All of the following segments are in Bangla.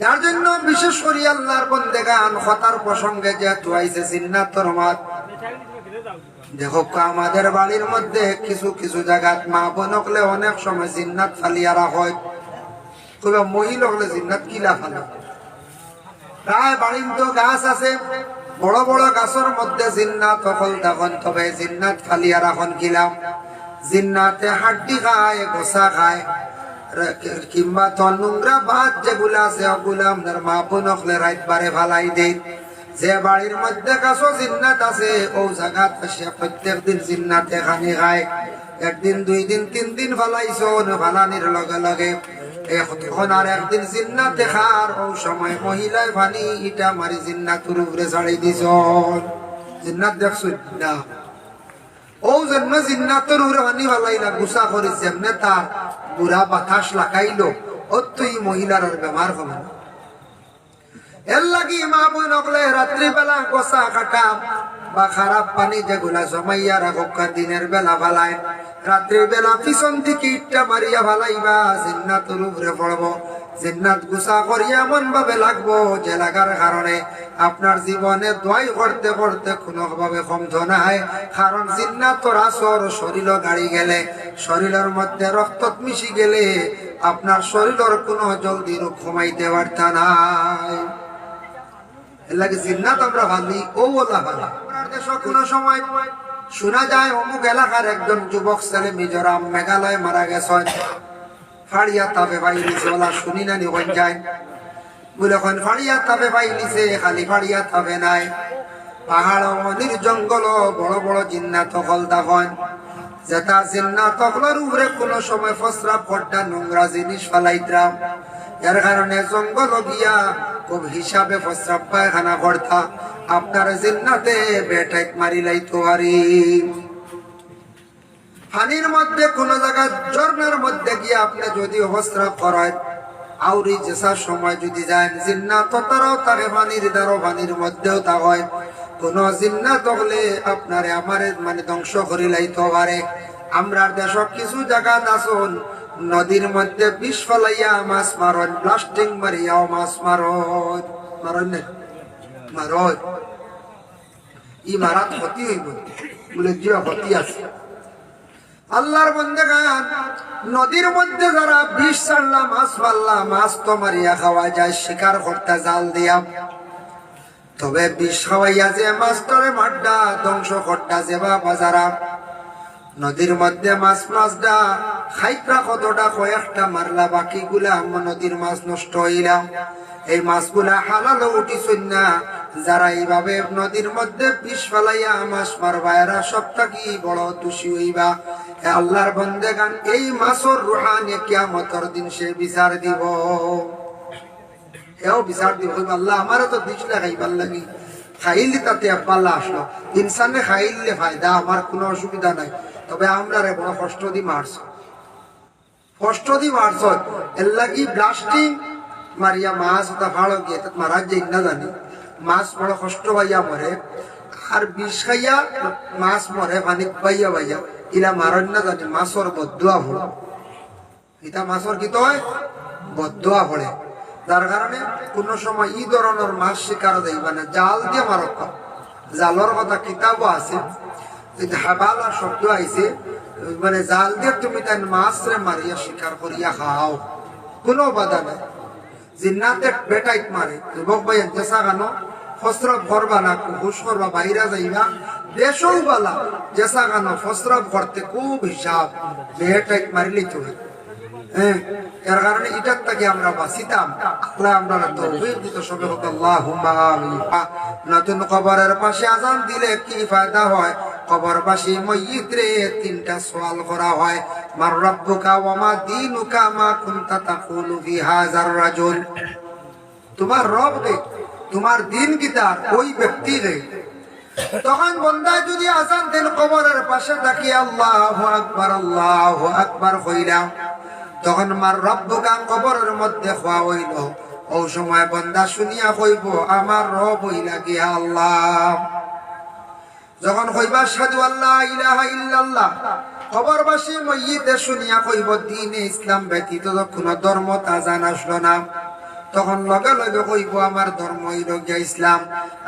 যার জন্য বিশেষ করে আল্লাহর বন্দেগান, হতার প্রসঙ্গে যেহেতু আইছে জিন্নাতর মাত দেখো আমাদের বাড়ির মধ্যে কিছু কিছু জায়গাত মা বোন অনেক সময় জিন্নাত ফালিয়ারা হয়। তবে মহিলা হলে জিন্নাত কিলা ফালা? প্রায় বাড়ির তো গাছ আছে, বড় বড় গাছের মধ্যে জিন্নাত সকল তখন তবে জিন্নাত ফালিয়া রাখন গিলাম জিন্নাতে হাড্ডি খায় গোসা খায়। কিংবা তো নোংরা ভাত যেগুলা আছে ওগুলা আপনার মা বোন হকলে রাইত বারে ফালাই দেয় যে বাড়ির মধ্যে গাছও জিন্নাত আছে, ও জায়গাত সে প্রত্যেক দিন জিন্নাতে খানি খায়। একদিন, দুই দিন, তিন দিন ফালাইছো ফালানির লগে লগে। এখন একদিন জিন্নাত দেখার ও সময় মহিলায় ভানি ইটা মারি জিন্নাতুর উপরে ছাড়ি দিছ। জিন্নাত দেখছ না? ও জন্ম জিন্নাতুর উপরে ভানি ভালাইলা গুসা বুড়া বাতাস তুই মহিলার হবে না। এর লাগি মা বোন হকলে রাত্রিবেলা গোসা কাটাম বা খারাপ পানি যেগুলা জমাইয়া রাখক দিনের বেলা ভালায় রাত্রির বেলা পিছন থেকে ইটটা মারিয়া ভালাইবা জিন্নাতুর উপরে পড়ব। জিন্নাত গুসা করিয়া এমন ভাবে লাগবো যে লাগার কারণে আপনার জীবনে দোয়াই করতে করতে কোনো ভাবে কমত নাই। কারণ জিন্নাতর আসর শরীর গাড়ি গেলে, শরীরের মধ্যে রক্ত মিশি গেলে আপনার শরীরের কোনো জলদি রোগ কমাইতে পারতা নাই। জিন্নাত সময় শোনা যায় অমুক এলাকার একজন যুবক ছেলে, মিজোরাম, মেঘালয় মারা গেছেন। ফাড়িয়া তাবে বাইলিছে ওলা শুনি না নিখন যায়। বলে, এখন ফাড়িয়া তাবে বাইলিছে খালি ফাড়িয়া তাবে নাই। পাহাড় নদীর জঙ্গল বড় বড় জিন্নাত তকল তখন যেটা জিন্নাত তকলের উপরে কোনো সময় ফসরা ফড্ডা নোংরা জিনিস ফালাইতাম এর কারণে জঙ্গল গিয়া খুব হিসাবে ফসরাব পায়খানা করতা। আপনার জিন্নাতে বেটাইত মারি লাইতো আরি। পানির মধ্যে কোন জায়গা ঝর্ণার মধ্যে গিয়ে আপনি যদি অবস্ত্রা করেন, আউরি যেসার সময় যদি যায় জিন্না তো তারাও তাকে পানির দ্বারা পানির মধ্যেও তা হয়। কোন জিন্না তকলে আপনারে আমারে মানে ধ্বংস করি লাইতে পারে। আমরা দেশ কিছু জায়গা আসুন নদীর মধ্যে বিষ ফলাইয়া মাছ মারন প্লাস্টিক মারিয়াও মাছ মারন। মারন না? মারন। ই মারাত ক্ষতি হইব। বলে যে ক্ষতি আছে। আল্লাহর বন্দে গান নদীর মধ্যে যারা বিষ ছাড়লা, মাছ মারলা, মাছ তো মারিয়া খাওয়া যায়, শিকার করতে জাল দিয়া। তবে বিষ খাওয়াইয়া যে মাছ তরে মাড্ডা ধ্বংস করতা যে বা বাজারা। নদীর মধ্যে মাছ মাছটা খাইত্রা কতটা কয়েকটা মারলা বাকি গুলা নদীর মাছ নষ্ট হইলাম এই মাছগুলা হালালো উঠিছই না যারা এইভাবে নদীর মধ্যে বিষ ফেলাইয়া মাছ মারবা এরা সবটা কি বড় দোষী হইবা। আল্লাহর বন্দে গান এই মাছর রুহানে কিয়ামতর দিন সে বিচার দিব। এও বিচার দিব আল্লাহ, আমারও তো দিছিল খাইবার লাগি। খাইলে তাতে পাল্লা আসলো। ইনসানে খাইলে ফায়দা, আমার কোনো অসুবিধা নাই। তবে আমরা রে বড় কষ্ট দি মারছ। কষ্ট দি মারছ, এর লাগি ব্লাস্টিং মারিয়া মাছ ওটা ভালো গিয়ে মারা যাই না জানি। মাছ বড় কষ্ট পাইয়া মরে আর বিষ খাইয়া মাছ মরে পানিত পাইয়া পাইয়া, ইলা মারন না জানি মাছর বদুয়া ভরে এটা মাছর কি হয় বদুয়া ভরে যার কারণে কোন সময় ই ধরনের মাছ শিকার দেইবা না জাল দিয়ে মারক জালর কথা কিতাবও আছে হাবালা শব্দ আইছে মানে জাল দিয়ে তুমি তাই মাছ রে মারিয়া শিকার করিয়া খাও। কোনো বাধা নাই। জিন্নাতে বেটাইত মারে যুবক ভাই জেসা গানো ফসরব করবা না হুশ করবা বাইরা যাইবা। দেশও বালা জেসা গানো ফসরব করতে খুব হিসাব। বেটাইত মারিলেই তো হয়। এর কারণে এটার থেকে আমরা বাঁচিতাম। আল্লাহ আমরা তৌফিক দিত সবে হোক, আল্লাহুম্মা আমিন। কবরের পাশে আজান দিলে কি ফায়দা হয়? কবর পাশে মইয়িত রে তিনটা সওয়াল করা হয়। মার রাব্বুকা ওয়া মা দীনুকা মা কুনতা তাকুলু ফি হাযার রাজুল। তোমার রব কে তোমার দিন তার ওই ব্যক্তি রে তখন বন্দা যদি আজান দেন কবরের পাশে তাকিয়ে আল্লাহু আকবার আল্লাহু আকবার কইলাম তখন মার রব্বুকা কবরের মধ্যে খোয়া হইল। ও সময় বন্দা শুনিয়া কইব, আমার রব হইলা গিয়া আল্লাহ। যখন কইবা সাধু আল্লাহ ইলাহা ইল্লাল্লাহ। খবরবাসী মইতে শুনিয়া কইব, দিনে ইসলাম ব্যতীত কোনো ধর্ম তা জান আসলো না। তখন লগে লগে কইব আমার ধর্ম হইল ইসলাম।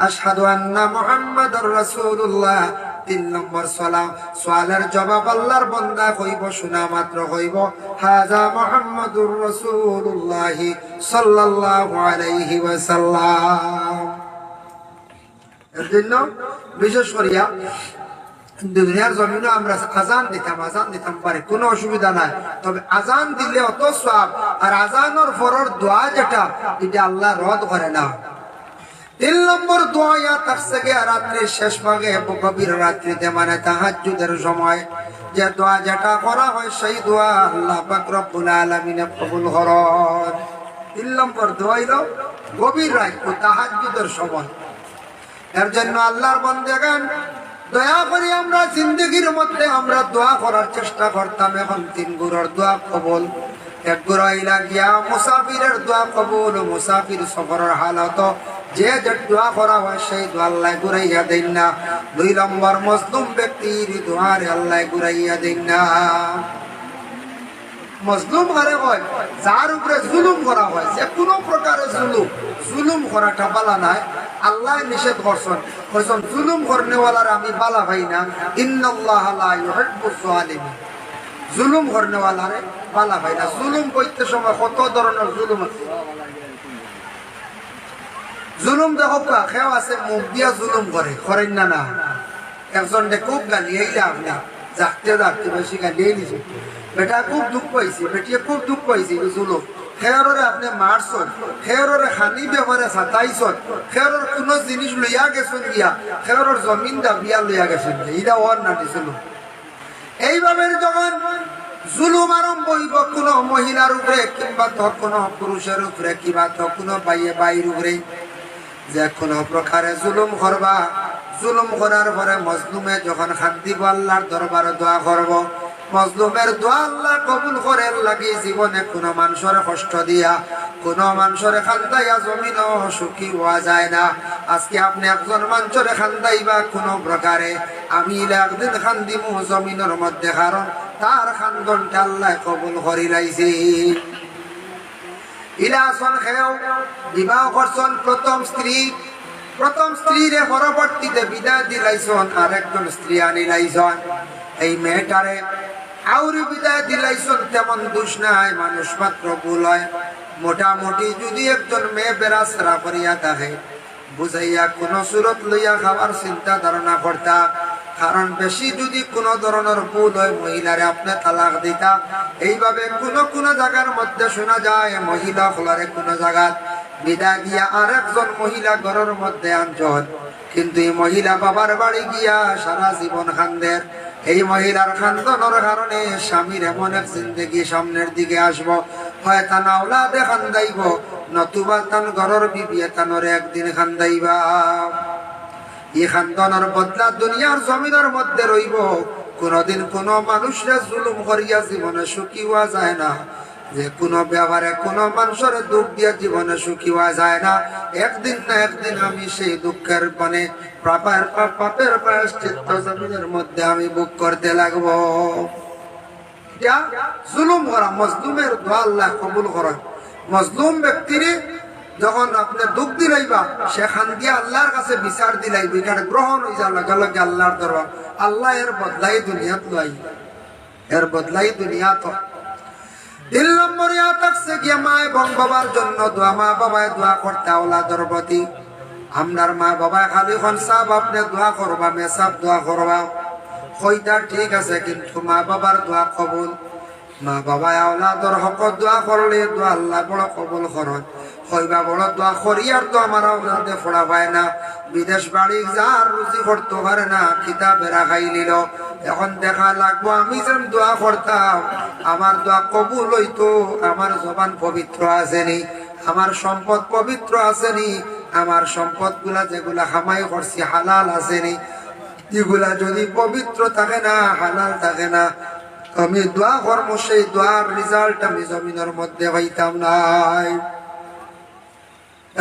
আশহাদু আন্না মুহাম্মাদুর রাসূলুল্লাহ। তিন নম্বর সালাম। সোয়ালের জবাব আল্লাহর বন্দা কইব শোনা মাত্র কইব হাজা মুহাম্মাদুর রাসূলুল্লাহ সাল্লাল্লাহু আলাইহি ওয়াসাল্লাম। এর জন্য বিশেষ করিয়া দুনিয়ার জমিনে আমরা আজান দিতাম আজান দিতাম পারে। কোনো অসুবিধা নাই। তবে আজান দিলে অত সব আর আজানোর পরের দোয়া যেটা, এটা আল্লাহ রদ করে না। তিন নম্বর দোয়া তার থেকে রাত্রির শেষ ভাগে গভীর রাত্রিতে মানে তাহাজ্জুদের সময়, যে দোয়া যেটা করা হয়, সেই দোয়া আল্লাহ পাক রব্বুল আলামিনে কবুল করেন। তিন নম্বর দোয়া হইল গভীর রাত ও তাহাজ্জুদের সময়। এর জন্য আল্লাহর বন্দেগান দয়া করে আমরা জিন্দগির মধ্যে আমরা দোয়া করার চেষ্টা করতাম। এখন তিন গুরুর দোয়া কবল। এক গুরু ইলা গিয়া মুসাফিরের দোয়া কবুল, মুসাফির সফরের হালত। যে যে দোয়া করা হয় সেই দোয়া আল্লাহ ঘুরাইয়া দেন না। দুই নম্বর মজলুম ব্যক্তির দোয়ারে আল্লাহ ঘুরাইয়া দেন না। মজলুম হারে হয় যার উপরে জুলুম করা হয়, যে কোনো প্রকারের জুলুম জুলুম করাটা বালা নাই। আল্লাহ নিষেধ করছেন। করছেন জুলুম করনেওয়ালার আমি বালা ভাই না। ইন্নাল্লাহ লা ইউহিব্বুজ জালিমিন জুলুম করনেওয়ালারে বালা ভাই না। জুলুম করতে সময় কত ধরনের জুলুম আছে? জুলুম দেখো খেও আছে, মুখ দিয়া জুলুম করে। করেন না না। একজন খুব গালি এইলে আপনি যাকতে যাকতে বেশি গালি, এই বেটা খুব দুঃখ পাইছে। বেটিয়ে খুব দুঃখ পাইছে, জুলুম। খেয়রে আপনি মারছন খেয়রে খানি ব্যাপারে সাতাইছন খেয়রের কোন জিনিস লইয়া গেছেন গিয়া খেয়রের জমিন দা বিয়া লইয়া গেছেন এইটা ওর না দিছিল এইভাবে যখন জুলুম আরম্ভ হইব কোন মহিলার উপরে কিংবা তো কোন পুরুষের উপরে কিংবা তো কোন বাইয়ে বাইর উপরে যে কোনো প্রকারে জুলুম করবা জুলুম করার পরে মজলুমে যখন শান্তি আল্লাহর দরবারে দোয়া করব মজলুমের দোয়া আল্লাহ কবুল করে লাগি জীবনে কোনো মানুষের কষ্ট দিয়া, কোনো মানুষের খান্দাইয়া জমিন সুখী হওয়া যায় না। আজকে আপনি একজন মানুষের খান্দাইবা কোনো প্রকারে, আমি একদিন খান্দিমু জমিনের মধ্যে, কারণ তার খান্দনটা আল্লাহ কবুল করি লাইছি। ইলাসন খেয়েও বিবাহ করছেন প্রথম স্ত্রী, প্রথম স্ত্রীরে পরবর্তীতে বিদায় দিলাইছন আর একজন স্ত্রী আনিলাইছন। এই মেয়েটারে আউরি বিদায় দিলাইছন, তেমন দোষ নাই, মানুষ মাত্র ভুল হয়। মোটামুটি যদি একজন মেয়ে বেড়াছড়া করিয়া থাকে বুঝাইয়া কোন সুরত লইয়া খাবার চিন্তা ধারণা করতা, কারণ বেশি যদি কোন ধরনের ভুল হয়, মহিলারে আপনি তালাক দিতা। এইভাবে কোন কোন জায়গার মধ্যে শোনা যায়, মহিলা হলারে কোন জায়গাত বিদায় দিয়া আর একজন মহিলা ঘরের মধ্যে আনজন কিন্তু এই মহিলা বাবার বাড়ি গিয়া সারা জীবন খান্দের এই মহিলার খান্দনের কারণে স্বামীর এমন এক জিন্দগি সামনের দিকে আসব। হয় তা নাওলাদে খান্দাইব, নতুবা তান ঘরের বিবিয়ে তানরে একদিন খান্দাইবা। এই খান্দনের বদলা দুনিয়ার জমিনের মধ্যে রইব। কোনদিন কোন মানুষরা জুলুম করিয়া জীবনে সুখী হওয়া যায় না। যে কোনো ব্যাপারে কোনো মানুষের দুঃখ দিয়া জীবনে সুখী হওয়া যায় না। একদিন না একদিন আমি সেই দুঃখের মানে পাপের প্রায়শ্চিত্ত জমিনের মধ্যে আমি বুক করতে লাগবো। জুলুম করা মজলুমের কবুল করা। মজলুম ব্যক্তির যখন আপনি দুঃখ দিলাইবা, সেখান দিয়ে আল্লাহর কাছে বিচার দিলাইবা এখানে গ্রহণ হয়ে যাওয়ার লগে লগে আল্লাহর দরবার। আল্লাহ এর বদলাই দুনিয়াত লাই এর বদলাই দুনিয়া তো তিন নম্বর থাকছে গিয়ে মা এবং বাবার জন্য দোয়া, মা বাবায় দোয়া করতে, আওলাদর প্রতি। আপনার মা বাবা খালি খন সাপ, আপনি দোয়া করবা মেসাব দোয়া করবা। হইতা ঠিক আছে, কিন্তু মা বাবার দোয়া কবুল। মা বাবা আওলাদর হক দোয়া করলে দোয়া আল্লাহ বড় কবুল করত হইবা বড় দোয়া করি আর তো আমার আওলাদে ফোড়া পায় না। বিদেশ বাড়ি যার রুজি করতে পারে না কিতাবেরা খাই নিল। এখন দেখা লাগবো, আমি যেন দোয়া করতাম। আমার দোয়া কবুল হইতো, আমার জবান পবিত্র আসেনি। আমার সম্পদ পবিত্র আসেনি। আমার সম্পদগুলা যেগুলা হামাই করছি, হালাল আসেনি, এগুলা যদি পবিত্র থাকে না, হালাল থাকে না আমি দোয়া কর্ম সেই দোয়ার রেজাল্ট আমি জমিনের মধ্যে পাইতাম নাই।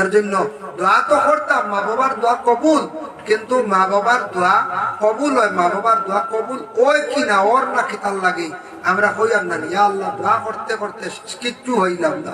এর জন্য দোয়া তো করতাম, মা বাবার দোয়া কবুল, কিন্তু মা বাবার দোয়া কবুল হয়, মা বাবার দোয়া কবুল ওই কিনা, ওর না কিতাল লাগে আমরা হইয়াম না, ইয়া আল্লাহ, দোয়া করতে করতে কিচ্ছু হইলাম না।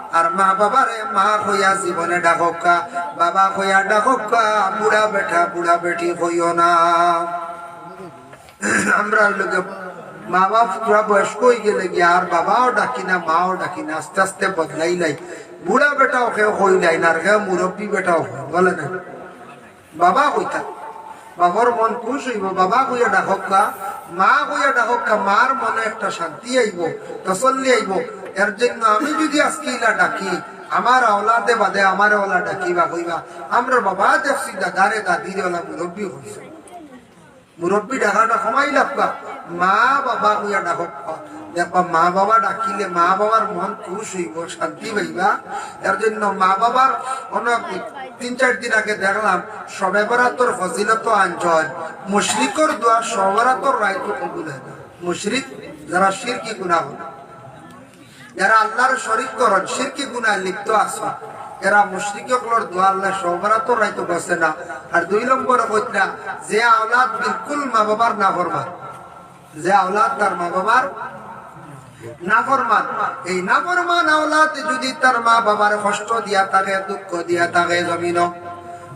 আর মা বাবারে মা হইয়া জীবনে ডাকক্কা, বাবা হইয়া ডাকক্কা, বুড়া বেঠা বুড়া বেটি হইও না। আমরা লোকে মা বাপ পুরা বয়স্ক হয়ে গেলে গিয়ে আর বাবাও ডাকি না, মাও ডাকি না, আস্তে আস্তে বদলাই লাই। বুড়া বেটাও কেউ হই লাই না, আর কেউ মুরব্বী বেটাও বলে না বাবা কইতা বাবার মন খুশ হইব, বাবা কইয়া ডাকা মা কইয়া ডাকা মার মনে একটা শান্তি আইব, তসল্লি আইব। এর জন্য আমি যদি আজকে ইলা ডাকি, আমার আওলাদে বাদে আমার ওলা ডাকিবা কইবা, আমরা বাবা দেখছি দাদারে দাদিরে ওলা মুরব্বী হইছে। মুরব্বী ডাকাটা কমাই লাভবা মা বাবা কইয়া ডাকক দেখবা মা বাবা ডাকিলে মা বাবার মন খুশ হইব শান্তি পাইবা। এর জন্য মা বাবার অনেক তিন চার দিন আগে দেখলাম সবে বরাতর ফজিলত আঞ্চল। মুশরিকর দোয়া সবরাতর রায়তো কবুল হয় না। মুশরিক যারা শিরকি গুণা হল যারা আল্লাহর শরিক করন, শিরকি গুণা লিপ্ত আছে এরা মুশরিকগুলোর দোয়াল্লা আল্লাহ সবরাতর রায়তো বসে না। আর দুই নম্বরে কইরা যে আওলাদ বিলকুল মা বাবার না ফরমান যে আওলাদ তার মা বাবার নাফরমান। এই নাফরমান আওলাদ যদি তার মা বাবার কষ্ট দিয়া থাকে, দুঃখ দিয়া থাকে জমিন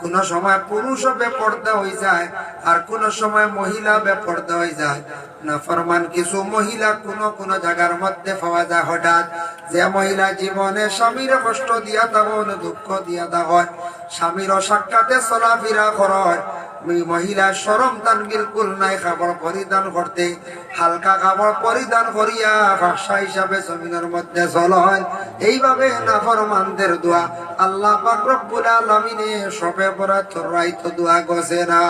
কোন সময় পুরুষ বেপর্দা হয়ে যায় আর কোন সময় মহিলা বেপর্দা হয়ে যায়। না, ফরমান কিছু মহিলা কোন কোন জায়গার মধ্যে পাওয়া যায় হঠাৎ। যে মহিলা জীবনে স্বামীর কষ্ট দিয়া তখন দুঃখ দিয়া দেওয়া স্বামীর সাক্ষাতে চলাফেরা করয় মহিলা সরম দান বিলকুল নাই খাবার পরিধান করতে, হালকা খাবার পরিধান করিয়া ভাষা হিসাবে জমিনের মধ্যে চলন এইভাবে নাফরমানদের দোয়া আল্লাহ পাক রব্বুল আলামিনে সবে বরাত রাইতো দোয়া গছে না।